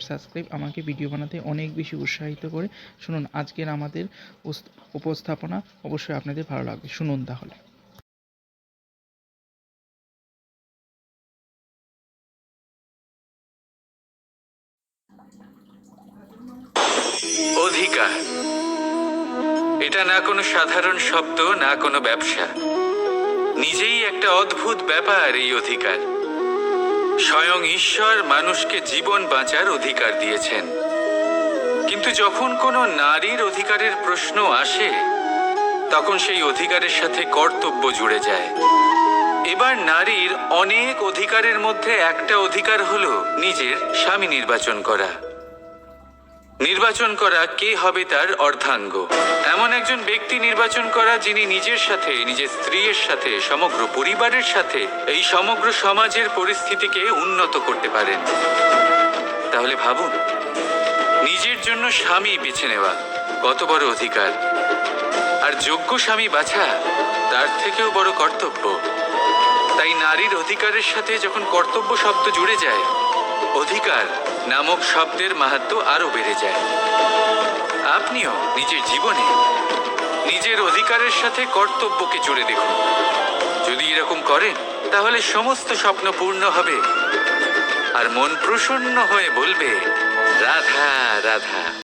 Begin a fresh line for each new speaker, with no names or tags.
Subscribe আমাকে video বানাতে অনেক বেশি উৎসাহিত করে। শুনুন, আজকের আমাদের উপস্থাপনা অবশ্যই আপনাদের ভালো লাগবে। শুনুন তাহলে।
অধিকার। এটা না কোনো সাধারণ শব্দ, না কোনো ব্যবসা। নিজেই একটা অদ্ভুত ব্যাপার এই অধিকার। স্বয়ং ঈশ্বর মানুষকে জীবন বাঁচার অধিকার দিয়েছেন। কিন্তু যখন কোনো নারীর অধিকারের প্রশ্ন আসে, তখন সেই অধিকারের সাথে কর্তব্য জুড়ে যায়। এবার নারীর অনেক অধিকারের মধ্যে একটা অধিকার হলো নিজের স্বামী নির্বাচন করা। নির্বাচন করা কে হবে তার অর্ধাঙ্গ? এমন একজন ব্যক্তি নির্বাচন করা যিনি নিজের সাথে, নিজের স্ত্রীর সাথে, সমগ্র পরিবারের সাথে এই সমগ্র সমাজের পরিস্থিতিকে উন্নত করতে পারেন। তাহলে ভাবুন, নিজের জন্য স্বামী বেছে নেওয়া কত বড় অধিকার? আর যোগ্য স্বামী বাছা, তার থেকেও বড় কর্তব্য। তাই নারীর অধিকারের সাথে যখন কর্তব্য শব্দ জুড়ে যায় অধিকার নামক শব্দের মাহাত্ম আরও বেড়ে যায়। আপনিও নিজের জীবনে নিজের অধিকারের সাথে কর্তব্যকে জুড়ে দেখুন। যদি এরকম করেন, তাহলে সমস্ত স্বপ্ন পূর্ণ হবে। আর মন প্রসন্ন হয়ে বলবে, রাধা রাধা।